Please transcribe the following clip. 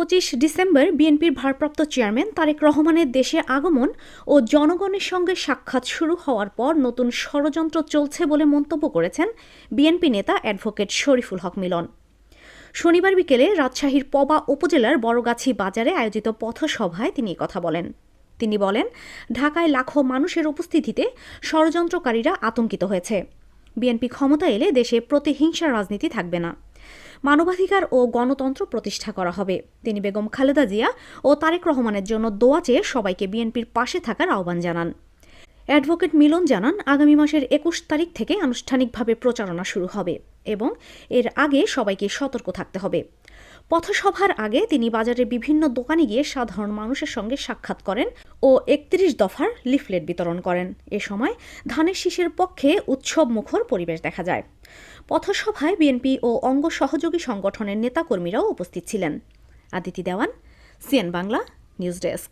পঁচিশ ডিসেম্বর বিএনপির ভারপ্রাপ্ত চেয়ারম্যান তারেক রহমানের দেশে আগমন ও জনগণের সঙ্গে সাক্ষাৎ শুরু হওয়ার পর নতুন ষড়যন্ত্র চলছে বলে মন্তব্য করেছেন বিএনপি নেতা অ্যাডভোকেট শরীফুল হক মিলন। শনিবার বিকেলে রাজশাহীর পবা উপজেলার বড়গাছি বাজারে আয়োজিত পথসভায় তিনি কথা বলেন। তিনি বলেন, ঢাকায় লাখো মানুষের উপস্থিতিতে ষড়যন্ত্রকারীরা আতঙ্কিত হয়েছে। বিএনপি ক্ষমতা এলে দেশে প্রতিহিংসার রাজনীতি থাকবে না। মানবাধিকার ও গণতন্ত্র প্রতিষ্ঠা করা হবে। তিনি বেগম খালেদা জিয়া ও তারেক রহমানের জন্য দোয়া চেয়ে সবাইকে বিএনপির পাশে থাকার আহ্বান জানান। অ্যাডভোকেট মিলন জানান, আগামী মাসের একুশ তারিখ থেকে আনুষ্ঠানিকভাবে প্রচারণা শুরু হবে এবং এর আগে সবাইকে সতর্ক থাকতে হবে। পথসভার আগে তিনি বাজারের বিভিন্ন দোকানে গিয়ে সাধারণ মানুষের সঙ্গে সাক্ষাৎ করেন ও একত্রিশ দফার লিফলেট বিতরণ করেন। এ সময় ধানের শীষের পক্ষে উৎসব মুখর পরিবেশ দেখা যায়। পথসভায় বিএনপি ও অঙ্গ সহযোগী সংগঠনের নেতাকর্মীরাও উপস্থিত ছিলেন। Aditi Dewan, CN Bangla, news desk.